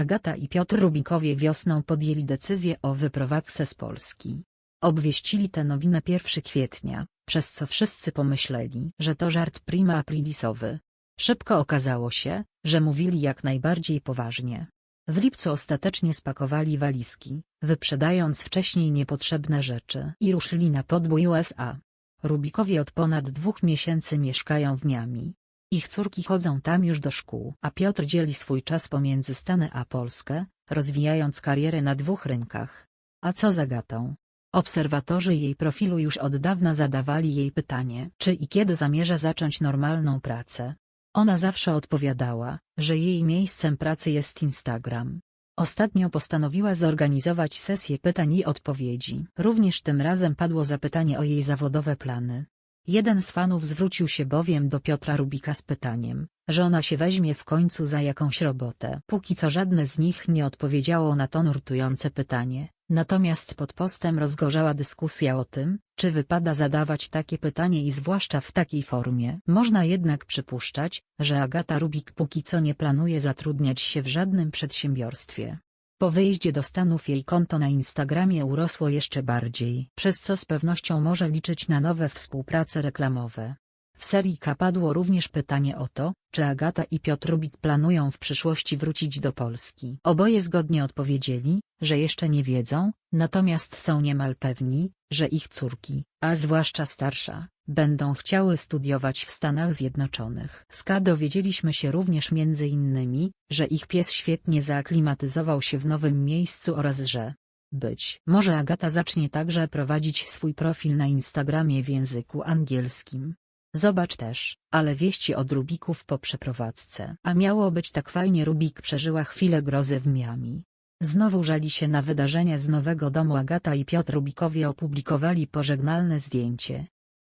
Agata i Piotr Rubikowie wiosną podjęli decyzję o wyprowadzce z Polski. Obwieścili tę nowinę 1 kwietnia, przez co wszyscy pomyśleli, że to żart prima aprilisowy. Szybko okazało się, że mówili jak najbardziej poważnie. W lipcu ostatecznie spakowali walizki, wyprzedając wcześniej niepotrzebne rzeczy i ruszyli na podbój USA. Rubikowie od ponad dwóch miesięcy mieszkają w Miami. Ich córki chodzą tam już do szkół, a Piotr dzieli swój czas pomiędzy Stany a Polskę, rozwijając karierę na dwóch rynkach. A co z Agatą? Obserwatorzy jej profilu już od dawna zadawali jej pytanie, czy i kiedy zamierza zacząć normalną pracę. Ona zawsze odpowiadała, że jej miejscem pracy jest Instagram. Ostatnio postanowiła zorganizować sesję pytań i odpowiedzi. Również tym razem padło zapytanie o jej zawodowe plany. Jeden z fanów zwrócił się bowiem do Piotra Rubika z pytaniem, że ona się weźmie w końcu za jakąś robotę. Póki co żadne z nich nie odpowiedziało na to nurtujące pytanie, natomiast pod postem rozgorzała dyskusja o tym, czy wypada zadawać takie pytanie i zwłaszcza w takiej formie. Można jednak przypuszczać, że Agata Rubik póki co nie planuje zatrudniać się w żadnym przedsiębiorstwie. Po wyjeździe do Stanów jej konto na Instagramie urosło jeszcze bardziej, przez co z pewnością może liczyć na nowe współprace reklamowe. W serii K padło również pytanie o to, czy Agata i Piotr Rubik planują w przyszłości wrócić do Polski. Oboje zgodnie odpowiedzieli, że jeszcze nie wiedzą, natomiast są niemal pewni, że ich córki, a zwłaszcza starsza, będą chciały studiować w Stanach Zjednoczonych. Z K dowiedzieliśmy się również między innymi, że ich pies świetnie zaaklimatyzował się w nowym miejscu oraz że być może Agata zacznie także prowadzić swój profil na Instagramie w języku angielskim. Zobacz też, ale wieści od Rubików po przeprowadzce. A miało być tak fajnie Rubik przeżyła chwilę grozy w Miami. Znowu żali się na wydarzenia z nowego domu Agata i Piotr Rubikowie opublikowali pożegnalne zdjęcie,